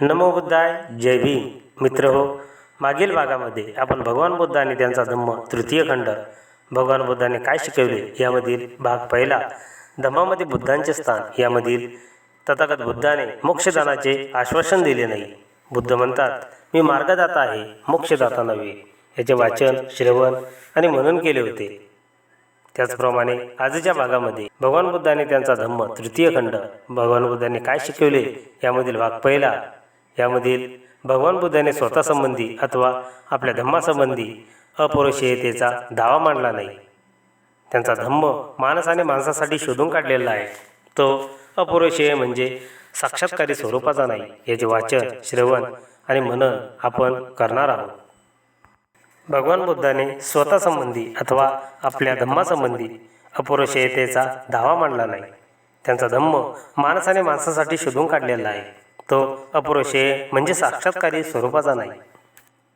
नमो बुद्धाय जय भीम. मित्र हो मागील भागामध्ये आपण भगवान बुद्ध आणि त्यांचा धम्म तृतीय खंड भगवान बुद्धाने काय शिकवले यामधील भाग पहिला धम्मामध्ये बुद्धांचे स्थान यामधील तथागत बुद्धाने मोक्षदानाचे आश्वासन दिले नाही. बुद्ध म्हणतात मी मार्गदाता आहे मोक्षदाता नव्हे. याचे वाचन श्रवण आणि मनन केले होते. त्याचप्रमाणे आजच्या भागामध्ये भगवान बुद्धाने त्यांचा धम्म तृतीय खंड भगवान बुद्धाने काय शिकवले यामधील भाग पहिला यामधील भगवान बुद्धाने स्वतःसंबंधी म्हणजे अथवा आपल्या धम्मासंबंधी अपौरुषीयतेचा दावा मांडला नाही. त्यांचा धम्म माणसाने माणसासाठी शोधून काढलेला आहे. तो अपौरुषेय म्हणजे साक्षात्कारी स्वरूपाचा नाही याचे वाचन श्रवण आणि मनन आपण करणार आहोत. भगवान बुद्धाने स्वतःसंबंधी अथवा आपल्या धम्मासंबंधी अपौरुषेयतेचा दावा मांडला नाही. त्यांचा धम्म माणसाने माणसासाठी शोधून काढलेला आहे. तो अपौरुषेय म्हणजे साक्षात्कारी स्वरूपाचा नाही.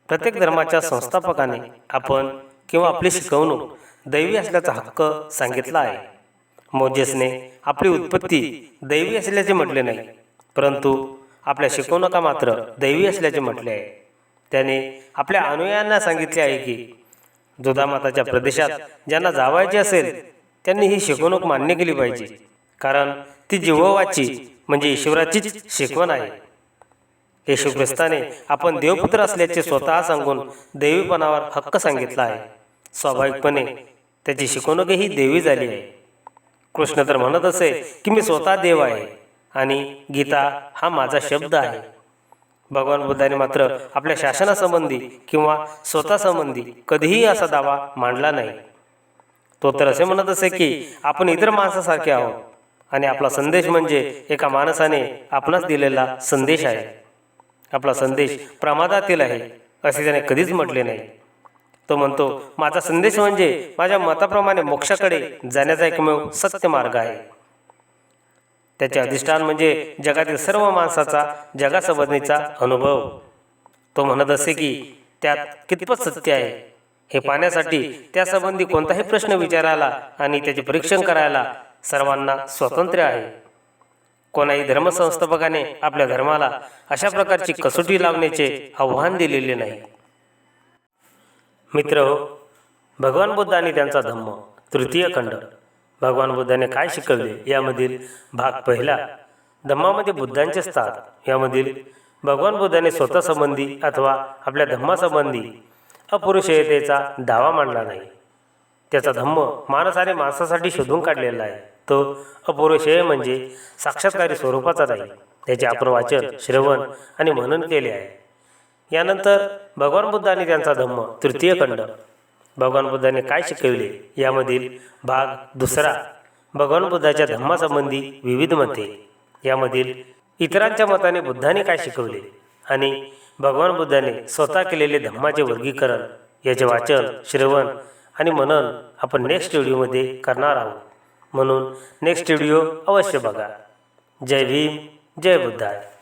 प्रत्येक धर्माच्या संस्थापकाने आपण किंवा आपली शिकवणूक दैवी असल्याचा हक्क सांगितला आहे. मोजेसने आपली उत्पत्ती दैवी असल्याचे म्हटले नाही परंतु आपल्या शिकवणुका मात्र दैवी असल्याचे म्हटले आहे. त्याने आपल्या अनुयायांना सांगितले आहे की दुधामाताच्या प्रदेशात ज्यांना जावायचे असेल त्यांनी ही शिकवणूक मान्य केली पाहिजे कारण ती जीववाची म्हणजे ईश्वराचीच शिकवण आहे. येशू ख्रिस्ताने आपण देवपुत्र असल्याचे स्वतः सांगून देवीपणावर हक्क सांगितला आहे. स्वाभाविकपणे त्याची शिकवणूकही देवी झाली आहे. कृष्ण तर म्हणत असे की मी स्वतः देव आहे आणि गीता हा माझा शब्द आहे. भगवान बुद्धाने मात्र आपल्या शासनासंबंधी किंवा स्वतःसंबंधी कधीही असा दावा मांडला नाही. तो तर असे म्हणत असे की आपण इतर माणसासारखे आहोत. आणि आपला संदेश म्हणजे एका माणसाने आपणास दिलेला संदेश आहे. आपला संदेश प्रमादातील आहे असे त्याने कधीच म्हटले नाही. तो म्हणतो माझा संदेश म्हणजे माझ्या मताप्रमाणे मोक्षाकडे जाण्याचा एकमेव सत्य मार्ग आहे. त्याचे अधिष्ठान म्हणजे जगातील सर्व माणसाचा जगासंबंधीचा अनुभव. तो म्हणत असे की त्यात कितपत सत्य आहे? हे पाहण्यासाठी त्यासंबंधी कोणताही प्रश्न विचारायला आणि त्याचे परीक्षण करायला सर्वांना स्वातंत्र्य आहे. कोणाही धर्मसंस्थापकाने आपल्या धर्माला अशा प्रकारची कसोटी लावण्याचे आव्हान दिलेले नाही. मित्र हो भगवान बुद्ध आणि त्यांचा धम्म तृतीय खंड. भगवान बुद्धाने काय शिकवले? यामधील भाग पहिला धम्मामध्ये बुद्धांचे स्थान. यामधील भगवान बुद्धाने स्वतःसंबंधी अथवा आपल्या धम्मासंबंधी अपुरुषयतेचा दावा मांडला नाही. त्याचा धम्म माणसाने माणसासाठी शोधून काढलेला आहे. तो अपौरुषेय म्हणजे साक्षात्कारी स्वरूपाचा नाही त्याचे आपण वाचन श्रवण आणि मनन केले आहे. यानंतर भगवान बुद्ध आणि त्यांचा धम्म तृतीय खंड. भगवान बुद्धाने काय शिकवले? यामधील भाग दुसरा. भगवान बुद्धाच्या धम्मासंबंधी विविध मते. यामधील इतरांच्या मताने बुद्धाने काय शिकवले? आणि भगवान बुद्धाने स्वतः केलेले धम्माचे वर्गीकरण याचे वाचन श्रवण आणि मनन आपण नेक्स्ट व्हिडिओमध्ये करणार आहोत. म्हणून नेक्स्ट व्हिडिओ अवश्य बघा. जय भीम जय बुद्धाय.